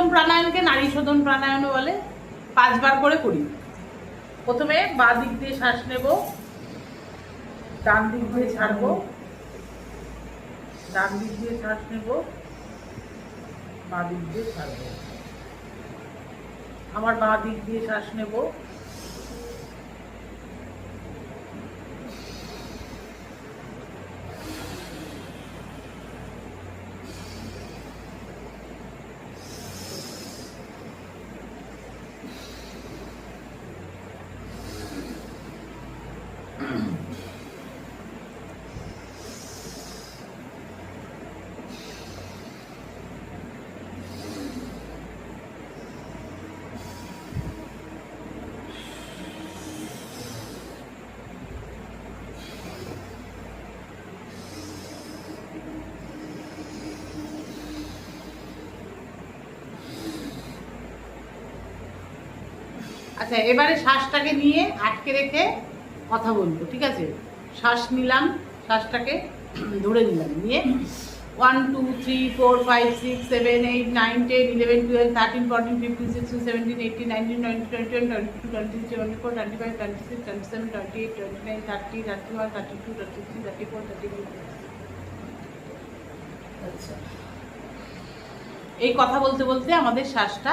অনুলোম প্রাণায়ামকে নারী শোধন প্রাণায়ামও বলে, পাঁচবার করে করি। প্রথমে বা দিক দিয়ে শ্বাস নেব, ডান দিক দিয়ে ছাড়বো, ডান দিক দিয়ে শ্বাস নেব, বা দিক দিয়ে ছাড়বো। আমার বা দিক দিয়ে শ্বাস নেব। আচ্ছা এবারে শ্বাসটাকে নিয়ে আটকে রেখে কথা বলব, ঠিক আছে? শ্বাস নিলাম, শ্বাসটাকে ধরে নিলাম, নিয়ে one two three four five six seven eight nine ten eleven twelve thirteen fourteen fifteen sixteen seventeen eighteen nineteen twenty twenty one twenty two twenty three twenty four twenty five twenty six twenty seven twenty eight twenty nine thirty thirty one thirty two thirty three thirty four thirty আচ্ছা। এই কথা বলতে বলতে আমাদের শ্বাসটা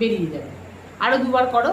বেরিয়ে যাবে। আরও দুবার করো।